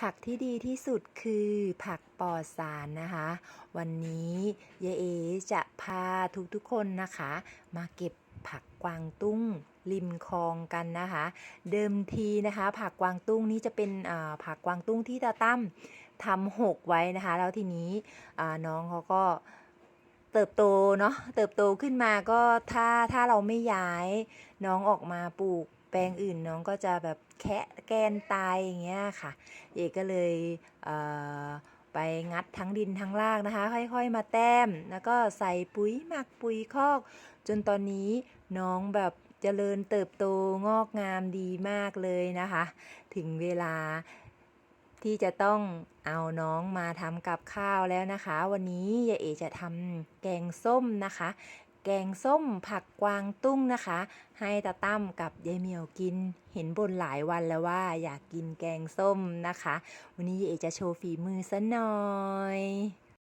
ผักที่ดีที่สุดคือผักปอดสารนะคะ วันนี้ยายเอจะพาทุกๆคนนะคะ มาเก็บผักกวางตุ้งริมคลองกันนะคะ เดิมทีนะคะ ผักกวางตุ้งนี้จะเป็นผักกวางตุ้งที่ตาตั้มทำหกไว้นะคะ แล้วทีนี้น้องเขาก็เติบโตเนาะเติบโตขึ้นมาก็ถ้าถ้าเราไม่ย้ายน้องออกมาปลูก แปลงอื่นน้องก็จะแบบแคะแกนตายอย่างเงี้ยค่ะ เอกก็เลยเไปงัดทั้งดินทั้งรากนะคะ ค่อยๆ มาแต้ม แล้วก็ใส่ปุ๋ยหมักปุ๋ยคอก จนตอนนี้น้องแบบเจริญเติบโตงอกงามดีมากเลยนะคะ ถึงเวลาที่จะต้องเอาน้องมาทำกับข้าวแล้วนะคะ วันนี้ยายเอจะทำแกงส้มนะคะ แกงส้มผักกวางตุ้งนะคะ ให้ตาตั้มกับยายเหมียวกิน เห็นบนหลายวันแล้วว่าอยากกินแกงส้มนะคะ วันนี้ยายเอจะโชว์ฝีมือซะหน่อย